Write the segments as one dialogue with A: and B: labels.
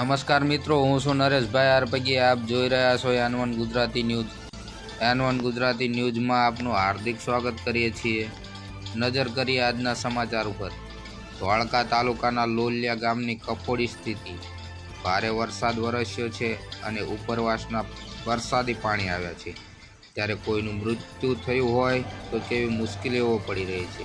A: નમસ્કાર મિત્રો, હું છું નરેશભાઈ આરપગી. આપ જોઈ રહ્યા છો N one Gujarati news. N one Gujarati ન્યૂઝમાં આપનું હાર્દિક સ્વાગત કરીએ છીએ. નજર કરીએ આજના સમાચાર ઉપર. ધોળકા તાલુકાના લોલિયા ગામની કફોડી સ્થિતિ. ભારે વરસાદ વરસ્યો છે અને ઉપરવાસના વરસાદી પાણી આવ્યા છે. ત્યારે કોઈનું મૃત્યુ થયું હોય તો કેવી મુશ્કેલીઓ પડી રહી છે.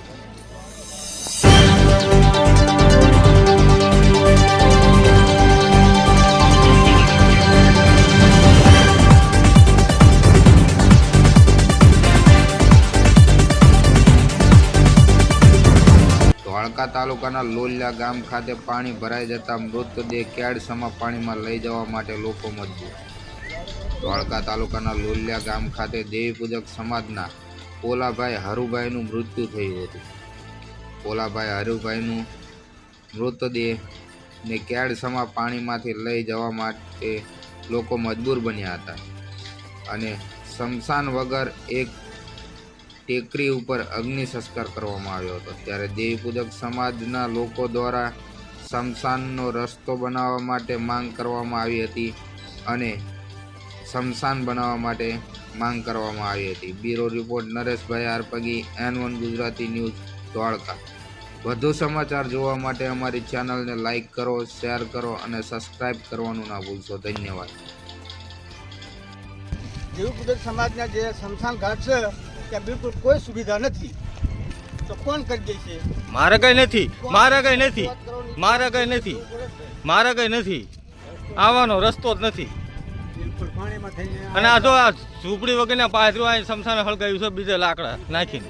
A: ધોળકા તાલુકાના લોલિયા ગામ ખાતે પાણી ભરાઈ જતા મૃતદેહ કેડસમા પાણીમાં લઈ જવા માટે લોકો મજબૂર. ધોળકા તાલુકાના લોલિયા ગામ ખાતે દેવીપૂજક સમાજના પોલાભાઈ હરુભાઈનું મૃત્યુ થયું હતું. પોલાભાઈ હરુભાઈનું મૃતદેહ ને કેડસમા પાણીમાંથી લઈ જવા માટે લોકો મજબૂર બન્યા હતા અને શમશાન વગર એક ટેકરી ઉપર અગ્નિ સંસ્કાર કરવામાં આવ્યો હતો. ત્યારે દેવીપૂજક સમાજના લોકો દ્વારા શમશાનનો રસ્તો બનાવવા માટે માંગ કરવામાં આવી હતી અને શમશાન બનાવવા માટે માંગ કરવામાં આવી હતી. Bureau report, Nareshbhai Arpagi, N one Gujarati news, Dwarka. વધુ સમાચાર જોવા માટે અમારી ચેનલને લાઇક કરો, શેર કરો અને સબસ્ક્રાઈબ કરવાનું ના ભૂલશો. ધન્યવાદ.
B: દેવપુજક સમાજના જે શમશાન ઘાટ છે ત્યાં બિલકુલ કોઈ સુવિધા નથી. તો કોણ કરી દે છે?
C: મારે કઈ નથી. મારે કઈ નથી. મારે કઈ નથી. મારે કઈ નથી. આવવાનો રસ્તો જ નથી. અને આ જો આ ઝૂંપડી વગરના પાથરું આ સમસાને હળગાયું છે બીજે લાકડા નાખીને.